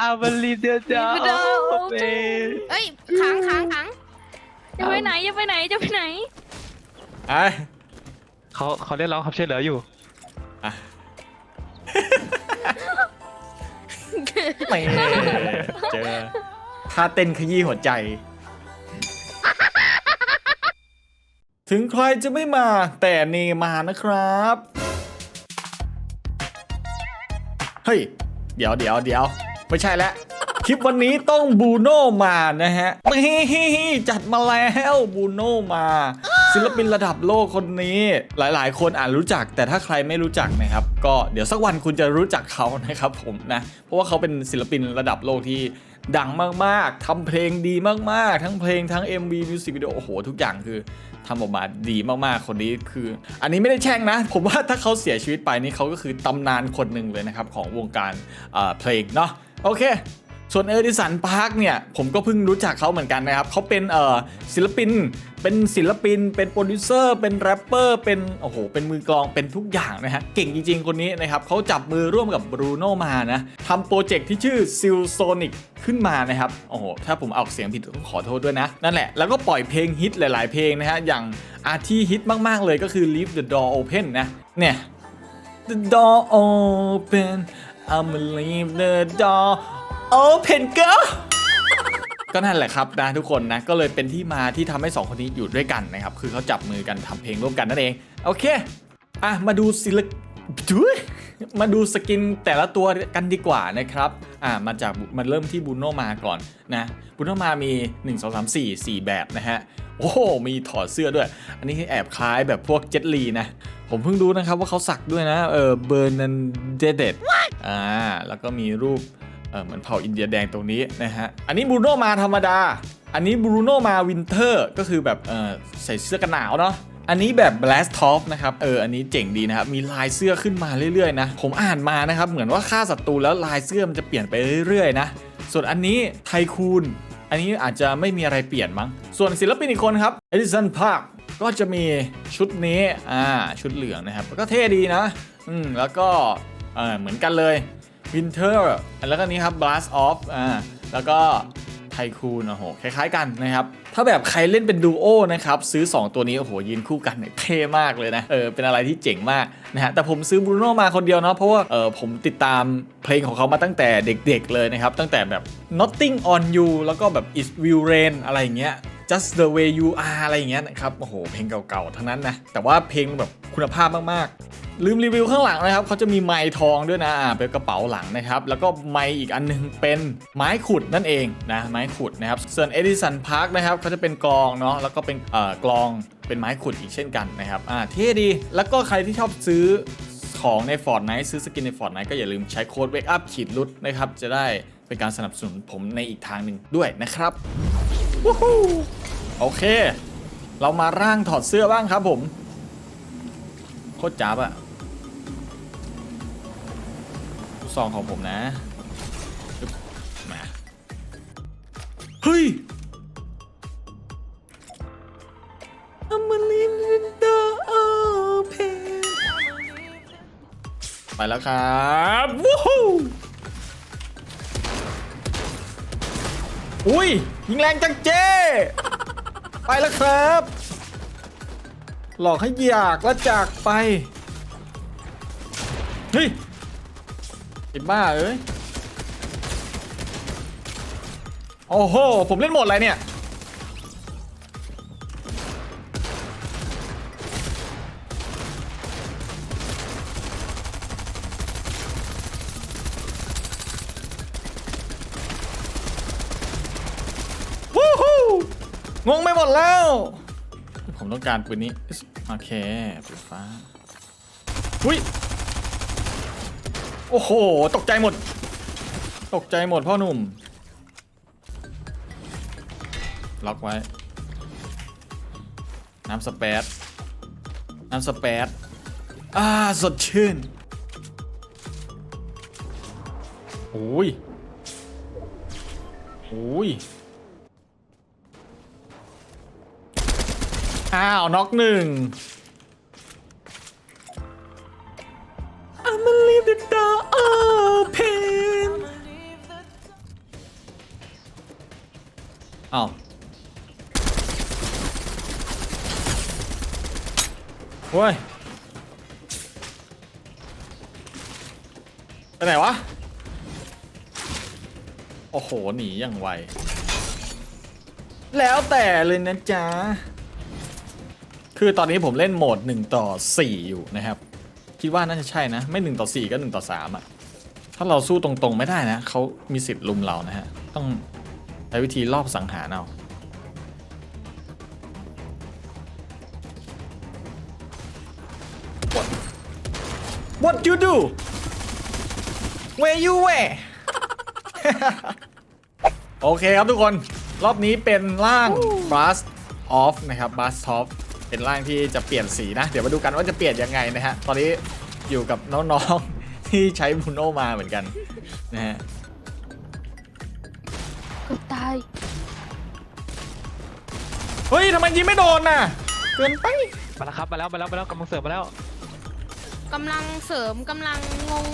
I believe the Believe the door door open เอ้ยค้างค้างค้างจะไปไหนจะไปไหนจะไปไหนไอ้เขาเขาเรียกร้องความช่วยเหลืออยู่อะไม่เจอท่าเต้นขยี้หัวใจ ถึงใครจะไม่มาแต่เนมานะครับ เฮ้ย เดี๋ยวเดี๋ยวเดี๋ยว ไม่ใช่แล้วคลิปวันนี้ต้องบูโน่มานะฮะจัดมาแล้วบูโน่มา ศิลปินระดับโลกคนนี้หลายๆ คนอาจรู้จัก แต่ถ้าใครไม่รู้จักนะครับ ก็เดี๋ยวสักวันคุณจะรู้จักเขานะครับผมนะเพราะว่าเขาเป็นศิลปินระดับโลกที่ดังมากๆ ทำเพลงดีมากๆ ทั้งเพลงทั้ง MV มิวสิกวิดีโอ โอ้โห ทุกอย่างคือทำออกมาดีมากๆ คนนี้คือ อันนี้ไม่ได้แช่งนะ ผมว่าถ้าเขาเสียชีวิตไปนี่เขาก็คือตำนานคนหนึ่งเลยนะครับ ของวงการเอ่อเพลงเนาะ โอเค ส่วนเอดิสันพาร์คเนี่ย ผมก็เพิ่งรู้จักเขาเหมือนกันนะครับเขาเป็นเอ่อศิลปิน เป็นศิลปิน เป็นโปรดิวเซอร์ เป็นแรปเปอร์ เป็นโอ้โห เป็นมือกลอง เป็นทุกอย่างนะฮะ เก่งจริงๆ คนนี้นะครับเขาจับมือร่วมกับบรูโนมานะทำโปรเจกต์ที่ชื่อซิลโซนิกขึ้นมานะครับ โอ้โห ถ้าผมออกเสียงผิดต้องขอโทษด้วยนะ นั่นแหละ แล้วก็ปล่อยเพลงฮิตหลาย ๆ เพลงนะฮะ อย่างอาที่ฮิตมากๆเลยก็คือ Leave the Door Open นะ เนี่ย The door open I'm leave the door open girl ก็นั่นแหละครับนะทุกคนนะก็เลยเป็นที่มาที่ทำให้ 2 คนนี้อยู่ด้วยกันนะครับ คือเขาจับมือกันทำเพลงร่วมกันนั่นเอง โอเค อะ มาดูศิลปจุ๊ยมาดูสกินแต่ละตัวกันดีกว่านะครับ อะมาจากมันเริ่มที่บูโนมาก่อนนะบูโนมามี 1 2 3 4 4 แบบนะฮะ โอ้โหมีถอดเสื้อด้วย อันนี้แอบคล้ายแบบพวกเจ็ตลีนะ ผมเพิ่งรู้นะครับว่าเขาสักด้วยนะเออเบอร์นันเดเดตอ่าแล้วก็มีรูปเออเหมือนเผ่าอินเดียแดงตรงนี้นะฮะอันนี้บรูโนมาธรรมดา อันนี้บรูโนมาวินเทอร์ก็คือแบบเออใส่เสื้อกันหนาวเนาะอันนี้แบบ blast top นะครับ เออ อันนี้เจ๋งดีนะครับ มีลายเสื้อขึ้นมาเรื่อยๆนะ ผมอ่านมานะครับ เหมือนว่าฆ่าศัตรูแล้วลายเสื้อมันจะเปลี่ยนไปเรื่อยๆนะ ส่วนอันนี้ไทคูน อันนี้อาจจะไม่มีอะไรเปลี่ยนมั้ง ส่วนศิลปินอีกคนครับ เอดิสันพาร์ค ก็จะมีชุดนี้อ่าชุดเหลืองนะครับก็เท่ดีนะอืมแล้วก็เออเหมือนกันเลย Winter แล้วก็นี้ครับ Blast Off อ่าแล้วก็ไทคูนโอ้โหคล้ายๆกันนะครับ ถ้าแบบใครเล่นเป็นดูโอนะครับ ซื้อ 2 ตัวนี้ โอ้โห ยืนคู่กันเนี่ยเท่มากเลยนะ เออ เป็นอะไรที่เจ๋งมากนะฮะแต่ผมซื้อบรูโนมาคนเดียวเนาะเพราะว่าเออผมติดตามเพลงของเขามาตั้งแต่เด็กๆเลยนะครับ ตั้งแต่แบบ Nothing on You แล้วก็แบบ It Will Rain อะไรอย่างเงี้ย Just the way you are อะไรอย่างเงี้ยนะครับ โอ้โห เพลงเก่าๆ ทั้งนั้นนะ แต่ว่าเพลงแบบคุณภาพมากๆ ลืมรีวิวข้างหลังนะครับ เขาจะมีไม้ทองด้วยนะเป็นกระเป๋าหลังนะครับ แล้วก็ไม้อีกอันหนึงเป็นไม้ขุดนั่นเองนะ ไม้ขุดนะครับ ส่วน Edison Park นะครับ เขาจะเป็นกลองเนาะ แล้วก็เป็นเอ่อกลอง เป็นไม้ขุดอีกเช่นกันนะครับ อ่า เท่ดี แล้วก็ใครที่ชอบซื้อของใน Fortnite ซื้อสกินใน Fortnite ก็อย่าลืมใช้โค้ด Wake Up ขีดลุดนะครับ จะได้เป็นการสนับสนุนผมในอีกทางหนึ่งด้วยนะครับ วู้ฮู้โอเค เรามาร่างถอดเสื้อบ้างครับผม โคตรจับอะซองของผมนะมาเฮ้ย I'm a little door open ไปแล้วครับวู้ฮู้ อุ้ยยิงแรงจังเจ้ไปแล้วครับ หลอกให้อยากแล้วจากไปเฮ้ยไอ้บ้าเอ้ยโอ้โห ผมเล่นหมดอะไรเนี่ย ดแล้ว ผมต้องการปืนนี้ โอเคปืนฟ้าอุ้ย โอ้โห ตกใจหมด ตกใจหมดพ่อหนุ่ม ล็อกไว้ น้ำสเปซน้ำสเปซอ่า สดชื่นโอ้ยโอ้ย อ้าวน็อกหนึ่ง I'ma leave the door open อ้าวโว้ยไปไหนวะ โอ้โห หนีอย่างไว แล้วแต่เลยนะจ๊ะ คือตอนนี้ผมเล่นโหมด 1 ต่อ 4 อยู่นะครับ คิดว่าน่าจะใช่นะ ไม่ 1 ต่อ 4 ก็ 1 ต่อ 3 อะ ถ้าเราสู้ตรงๆไม่ได้นะ เขามีสิทธิ์ลุมเรานะฮะ ต้องใช้วิธีรอบสังหารเอา What What you do Where you were โอเคครับทุกคน รอบนี้เป็นร่าง Blast Off นะครับ Blast Off เป็นร่างที่จะเปลี่ยนสีนะ เดี๋ยวมาดูกันว่าจะเปลี่ยนยังไงนะฮะ ตอนนี้อยู่กับน้องๆ ที่ใช้บูโนมาเหมือนกันนะฮะเกือบตาย เฮ้ยทำไมยิงไม่โดนน่ะเกินไป มาแล้วครับมาแล้วมาแล้วมาแล้วกำลังเสิร์ฟมาแล้วกำลังเสริมกำลังงง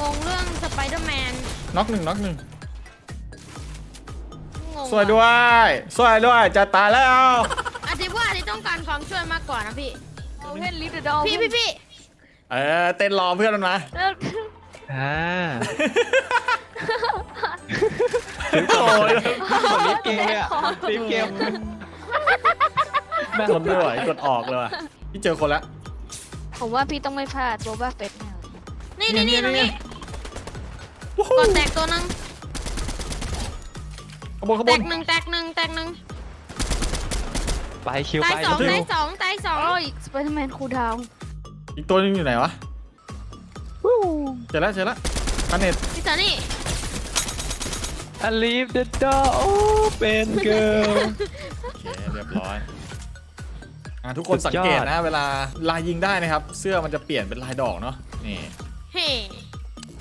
งงเรื่องสไปเดอร์แมนน็อกหนึ่งน็อกหนึ่งงงสวยด้วยสวยด้วยจะตายแล้ว กกว่านะพี่เล่นลิฟต์เดอพี่พี่พี่เออเต้นรอเพื่อนมันมาแล้วอ่าโอ้ยกดลิฟต์เกมเนี่ยลิฟต์เกมแม่งทนไม่ไหวกดออกเลยว่ะพี่เจอคนละผมว่าพี่ต้องไม่พลาดโบบ้าเฟสแน่นี่นี่นี่ตรงนี้วู้ฮู้กดแตกตัวหนึงขบวนขบแตวนกหนึ่งแตกหนึ่งแตกหนึ่ง ไปคิวตาไปยสองคิวตายสองตายสองโอ้ยสไปเดอร์แมนคูลดาวน์อีกตัวนึงอยู่ไหนวะวู้เจอแล้วเจอแล้วคันเน็ตพี่สันนี่อันลีฟเดอะดอโอเป็นเกิร์ล โอเคเรียบร้อยอะทุกคนสังเกตนะ เวลาลายยิงได้นะครับ เสื้อมันจะเปลี่ยนเป็นลายดอกเนาะนี่เฮ้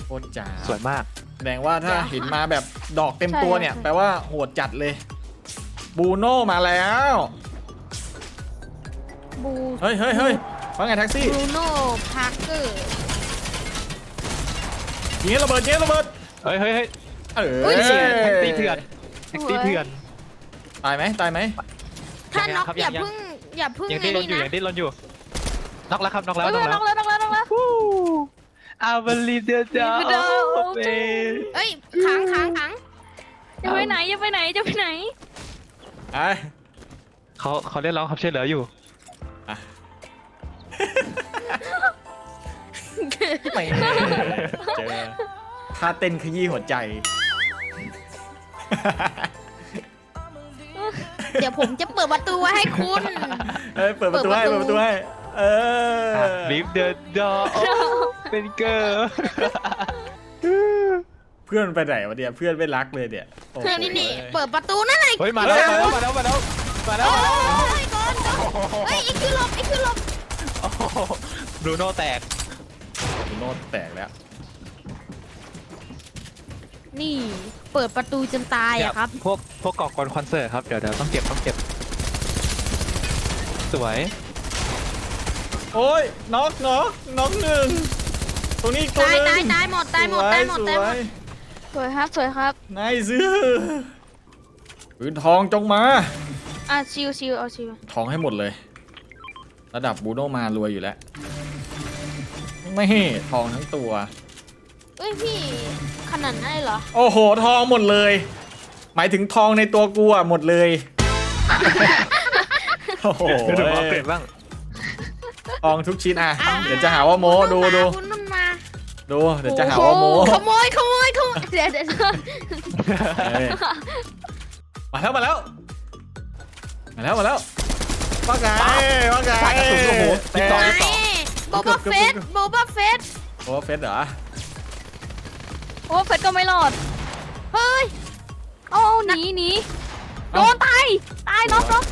โคตรจ๋าสวยมาก แสดงว่าถ้าเห็นมาแบบดอกเต็มตัวเนี่ย แปลว่าโหดจัดเลย บูโน่มาแล้ว บูเฮ้ยเฮ้ยเฮ้ยว่าไงแท็กซี่บรูโน่พาร์เกอร์ยิงให้ระเบิดยิงให้ระเบิดเฮ้ยเฮ้ยเฮ้ยเออเฮ้ยแท็กซี่เถื่อนแท็กซี่เถื่อน ตายไหมตายไหมถ้ายังไงน็อกครับอย่ายังเพึ่งอย่าเพึ่งยังไอ้ดิ้นรนนี่อยู่นะยังดิ้นรนอยู่น็อกแล้วครับน็อกแล้วเฮ้ยน็อกน้แล้อวงแล้วน้องแล้วน้องแล้ว I believe the Believe the dog dog เป็นเอ้ยค้างค้างค้างจะไปไหนจะไปไหนจะไปไหน ไอ้เขาเขาเรียกร้องความช่วยเหลืออยู่ อะ ไม่เจอท่าเต้นขยี้หัวใจ เดี๋ยวผมจะเปิดประตูไว้ให้คุณ เอ้ยเปิดประตูให้เปิเปิดดปประระตูตูให้ เออ Leave the door เป็นเกิร์ลเพื่อนไปไหนวะเนี่ยเพื่อนไม่รักเลยเนี่ยโอ้โหเพื่อนนี่นี่เปิดประตูนั่นไงเฮ้ยมาแล้วมาแล้วมาแล้วมาแล้วมาแล้ว โอ้ยก่อนก่อน เฮ้ยไอ้คือหลบไอ้คือหลบโอ้โหบรูโน่แตกโน้ตแตกแล้ว นี่ เปิดประตูจนตายอะครับ พวกพวกก่อกวนคอนเสิร์ตครับ เดี๋ยวเดี๋ยวต้องเก็บต้องเก็บ สวย โอ้ยน็อกน็อกน็อกหนึ่งตรงนี้อีกตัวตายหนึงตายตายหมดตายหมดตายหมดสตายหมวดยสวยครับ สวยครับ นายซื้อปืนทองจงมา อะชิวชิวเอาชิวทองให้หมดเลย ระดับบูโนมารวยอยู่แล้ว ไม่ทองทั้งตัวเฮ้ยพี่ขนาดนั้นเลยเหรอ โอ้โห ทองหมดเลย หมายถึงทองในตัวกูอะหมดเลย โอ้โหเดี๋ยวมาเปลี่ยนบ้าง ทองทุกชิ้นอะอะเดี๋ยวจะหาว่าโมดูดูคุณนุ่นมาดูเดี๋ยวจะหาว่าโมขโมยขโมยขโมยเดี๋ยวเดี๋ยวเอ้ยมาแล้วมาแล้ว มาแล้วมาแล้วว่าไงว่าไงสายกระสุนโอ้โหแต่สิบสองไงโบบ้าเฟสโบบ้าเฟสโอ้เฟสเหรอโอ้เฟสก็ไม่รอด เฮ้ยโอ้หนีหนีโดเอ้านตาย ตายน็อกน็อก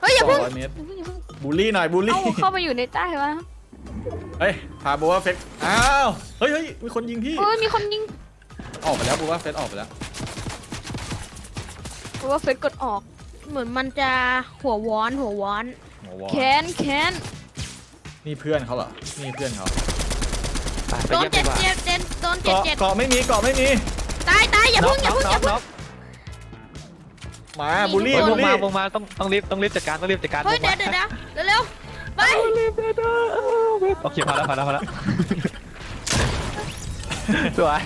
เฮ้ยอย่าเพิ่งสร้อยเมตรอย่าเพิ่งอย่าเพิ่งบูลลี่หน่อยบูลลี่เอาเข้ามาอยู่ในใต้วะเฮ้ย พาบัวเฟสอ้าว เฮ้ยเฮ้ยมีคนยิงพี่เอ้ยมีคนยิง ออกไปแล้วบัวเฟสออกไปแล้วเพราะว่าเฟสกดออก เหมือนมันจะหัวว้อนหัวว้อน หัววอลแค้นแค้นนี่เพื่อนเขาเหรอ นี่เพื่อนเขาไปไปโดนเยี่ยมเจ็ดีดกว่าเจ็ดเจ็ดโดนเจ็ดเกาะเจ็ดเกาะไม่มีเกาะไม่มีตายตายอย่าน็อเพิ่กงอย่าน็อกเพิ่งอย่าน็อกเพิ่ง น็อกมาบูลลี่เฮ้ยวบูงลมาลี่วงมาต้องต้องรีบต้องรีบจัดการต้องรีบจัดการเฮ้ยวงเดี๋มายวเดี๋ยวเดี๋ยวเร็วๆไปโอเคพอแล้วพอแล้วพอแล้วสวย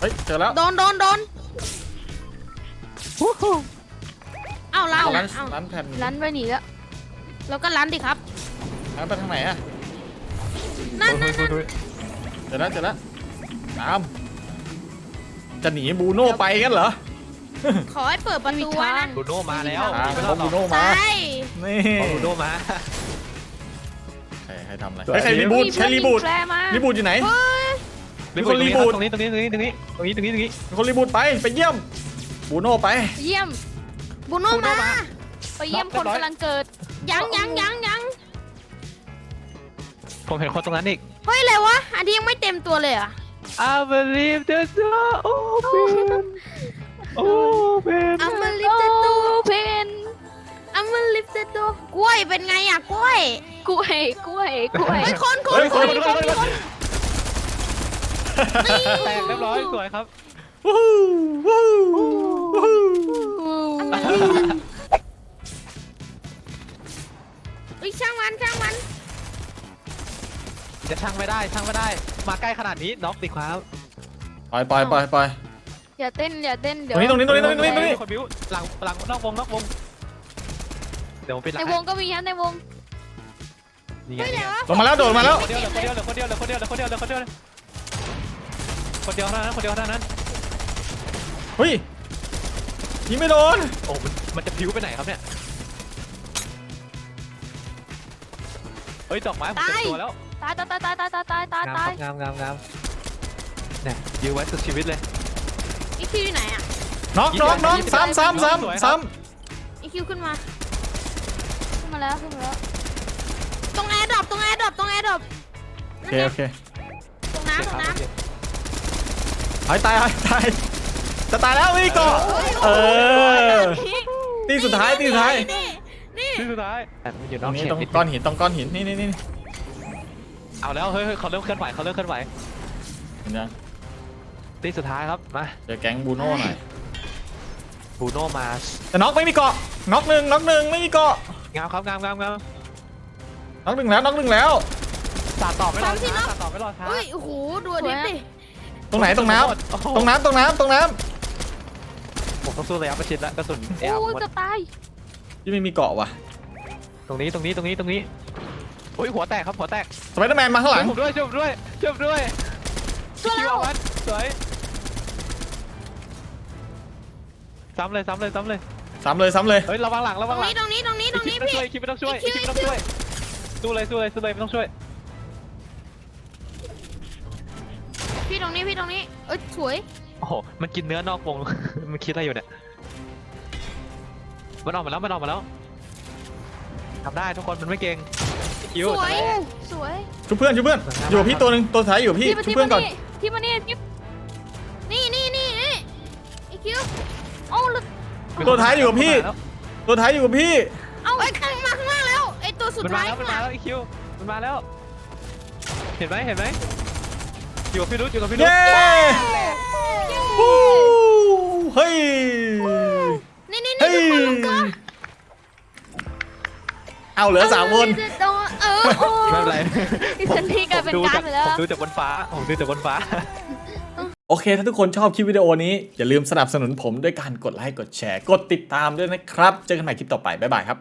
เฮ้ยเจอแล้วโดนโดนโดน เอ้าร้านร้านเอ้าร้านแผ่นลันไปหนีแล้ว แล้วก็ร้านดิครับ ร้านไปทางไหนอะนั่นนั่นนั่นเจอแล้วเจอแล้วตาม จะหนีบูโน่ไปกันเหรอขอให้เปิดประตูไว้นะบูโน่มาแล้วทางไม่ขต้อองงบูโน่ไปมานี่บูโน่มา ใครใครทำอะไรสวยเฮ้ยใครรีบูทใครรีบูทแฟร์มารีบูทอยู่ไหน เฮ้ย มีคนรีบูท ตรงนี้ตรงนี้ตรงนี้ตรงนี้ตรงนี้ตรงนี้ตรงนี้มีคนรีบูทไป ไปเยี่ยม บูโน่ไป เยี่ยมบูโน่มาไปเยี่ยมคนกำลังเกิด ยังยังยังยังผมเห็นคนตรงนั้นอีก เฮ้ยอะไรวะ อันนี้ยังไม่เต็มตัวเลยเหรอะ I believe the door open open อัมมาลิฟต์ตัวเพนอัมมาลิฟต์ตัวกล้วยเป็นไงอะกล้วยกล้วยกล้วยกล้วยเฮ้ยคนคเฮ้นยคคนนคนคนแตกเรียบร้อยสวยครับ วู้วู้ วู้เฮ้ยช่างมันช่างมันจะช่างไม่ได้ช่างไม่ได้ มาใกล้ขนาดนี้น็อกดีครับไปไปไปไปอย่าเต้นอย่าเต้นเดี๋ยวตรงนี้ตรงนี้ตรงนี้ตรงนี้ตรงนี้คนบิวหลังหลังนอกวงนอกวง เดี๋ยวผมปิดหลัในงวงก็มีครับในวงนี่ไงเฮ้ยนี่เดี๋ไงยวลงมาแล้วโดดมาแล้วคนเดียวเหลือคนเดียวเหลือคนเดียวเหลือคนเดียวเหลือคนเดียวเหลือคนเดียวเหลือคนเดียวเท่านั้นคนเดียวเท่านั้นเฮ้ย ยิงไม่โดนโอ้มันมันจะพิ้วไปไหนครับเนี่ย เฮ้ยดอกไม้ผมเต็มตัวแล้วตายตายตายตายตายตายตายตายงามงามงามเนี่ยยื้อไว้สุดชีวิตเลย อีคิวอยู่ไหนอะน็อกน็อกน็อกซ้ำซ้ำซ้ำซ้อีคิวขึ้นมา ขึ้นมาแล้วขึ้นมาแล้ว ตรงแอร์ดรอปตรงแอร์ดรอปตรงแอร์ดรอปำโอเคโอเคตรงน้ำตรงน้หายตายหายตายจะ ตายแล้วนี่ก่อนเออ ตีสุดท้ายตีสุดท้ายำนี่นี่ที่สุดท้ายแต่มันอยู่ตนรอกงนี้เขตตรงนิดก้อนหินตรงก้อนหินนี่นี่นี่เอาแล้วเฮ้ยเฮ้ยเขาเริ่มเคลื่อนไหวเขาเริ่มเคลื่อนไหวเห็นยังตีสุดท้ายครับมาเจอแก๊งบูโน่หน่อยบูโนมาแต่น็อกไม่มีเกาะน็อกหนึ่งน็อกหนึ่งไม่มีเกาะงามครับงามงามงามน็อกหนึ่งแล้วน็อกหนึ่งแล้ว สาดต่อไม่รอช้าสาดต่อไม่รอช้าเฮ้ยโอ้โหดูอันนี้ดิตรงไหนตรงน้ำตรงน้ำตรงน้ำตรงน้ ผมต้องสู้ระยะประชิดแล้วกระสุนเอลโอ้ยหมดจะตายำที่ไม่มีเกาะว่ะตรงนี้ตรงนี้ตรงนี้ตรงนี้โอ้ยหัวแตกครับหัวแตกสไปเดอร์แมนมาข้างหลังช่วยผมด้วยช่วยผมด้วยช่วยผมด้วยช่วยคิวแล้วเอามันสวยซ้ำเลยซ้ำเลยซ้ำเลยซ้ำเลยซ้ำเลยเฮ้ยระวังหลังตระรวังงหลังนี้ตรงนี้ตรงนี้ตรงนี้ไอ้พี่คิดไม่ต้องช่วยอีคิดคิวไม่ต้องช่วยสู้เลยสู้เลยสู้เลยไม่ต้องช่วยพี่ตรงนี้พี่ตรงนี้ เอ้ยสวย โอ้โห มันกินเนื้อนอกวง มันคิดอะไรอยู่เนี่ย มันออกมาแล้ว มันออกมาแล้วทำได้ทุกคน มันไม่เก่งคิวสวย สวย ชุบเพื่อนชุบเพื่อนอยู่กับพี่ตัวหนึ่งตัวท้ายอยู่กับพี่มาชุบเพื่อนก่อนที่มานี่ที่นี่นี่นี่นี่อีคิวโอ้แล้วตัวท้ายอยู่กับพี่ ตัวท้ายอยู่กับพี่ เอาไอ้ข้างมาข้างล่างแล้วไอ้ตัวสุดมันมาท้ายแล้วมันข้างหมาลังแล้วอีคิวมันมาแล้ว เห็นไหมเห็นไหมอยู่กับพี่รุ้อยู่กับพี่รุ้เย้ ฮู้เฮ้ย นี่นี่เฮ้นี่ยทุกคนลงก็เอาเหลือสามคนเออโอ้ไม่เป็นไรดิฉันที่กลายเป็นผมดูการจากไปแล้วผมดูจากบนฟ้าผมดูจากบนฟ้า โอเค ถ้าทุกคนชอบคลิปวิดีโอนี้ อย่าลืมสนับสนุนผมด้วยการกดไลค์ กดแชร์ กดติดตามด้วยนะครับ เจอกันใหม่คลิปต่อไป บ๊ายบายครับ